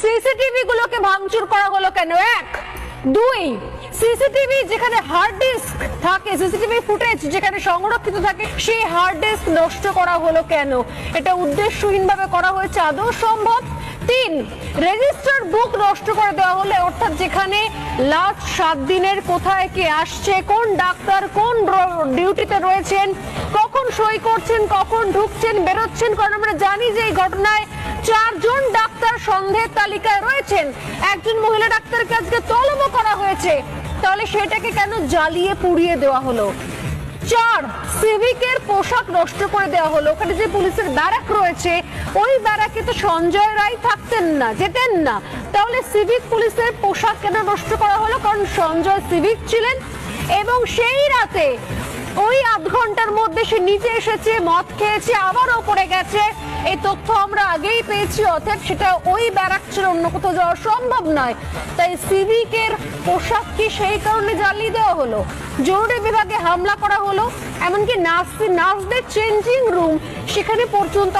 CCTV গুলোকে ভাঙচুর করা হলো কেন? এক। দুই, সিসিটিভি যেখানে হার্ড ডিস্ক থাকে, সিসিটিভি ফুটেজ যেখানে সংরক্ষিত থাকে, সেই হার্ড ডিস্ক নষ্ট করা হলো কেন? এটা উদ্দেশ্যহীনভাবে করা হয়েছে, আদৌ সম্ভব? তিন রেজিস্টার বুক নষ্ট করে দেওয়া হলে, অর্থাৎ যেখানে লাস্ট সাত দিনের কোথায় কে আসছে, কোন ডাক্তার, কোন ডিউটিতে রয়েছেন, কখন সই করছেন, কখন ঢুকছেন, বেরোচ্ছেন, কারণ আমরা জানি যে এই ঘটনায় চারজন ডাক্তার সন্দেহের তালিকায় রয়েছেন। একজন মহিলা ডাক্তারকে আজকে তলব করা হয়েছে। তাহলে সেটাকে কেন জ্বালিয়ে পুড়িয়ে দেওয়া হলো? চার, সিভিকের পোশাক নষ্ট করে দেওয়া হলো। ওখানে যে পুলিশের ব্যারাক রয়েছে, ওই ব্যারাকে তো সঞ্জয় রায় থাকতেন না, যেতেন না। তাহলে সিভিক পুলিশের পোশাক কেন নষ্ট করা হলো? কারণ সঞ্জয় সিভিক ছিলেন এবং সেই রাতে ওই আধ ঘণ্টার মধ্যে সে নিচে এসেছে, মদ খেয়েছে আবার ওপরে গেছে। এই তথ্য আমরা আগেই পেয়েছি, অর্থাৎ সেটা ওই ব্যারাক ছিল অন্য কোথাও যাওয়া সম্ভব নয়। তাই সিভিকের পোশাক কি সেই কারণে জ্বালিয়ে দেওয়া হলো? জরুরি বিভাগে হামলা করা হলো, এমনকি নার্স নার্সদের চেঞ্জিং রুম সেখানে পর্যন্ত